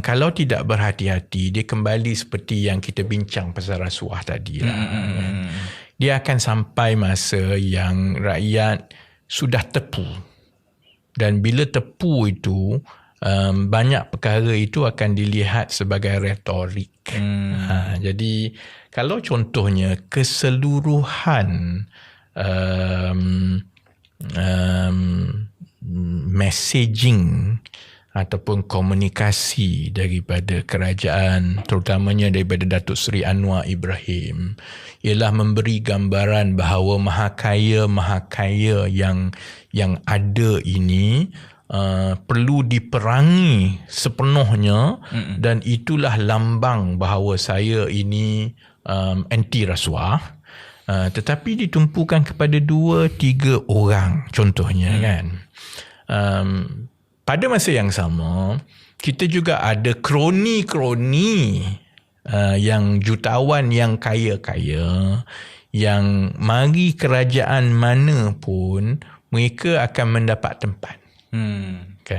Kalau tidak berhati-hati, dia kembali seperti yang kita bincang pasal rasuah tadi lah. Hmm. Dia akan sampai masa yang rakyat sudah tepu. Dan bila tepu itu, um, banyak perkara itu akan dilihat sebagai retorik. Hmm. Ha, jadi kalau contohnya keseluruhan um, um, messaging ataupun komunikasi daripada kerajaan terutamanya daripada Datuk Seri Anwar Ibrahim ialah memberi gambaran bahawa maha kaya maha kaya yang yang ada ini uh, perlu diperangi sepenuhnya Mm-mm. dan itulah lambang bahawa saya ini um, anti rasuah uh, tetapi ditumpukan kepada dua tiga orang contohnya mm. kan um, pada masa yang sama kita juga ada kroni-kroni uh, yang jutawan yang kaya-kaya yang mari kerajaan mana pun mereka akan mendapat tempat. Hmm.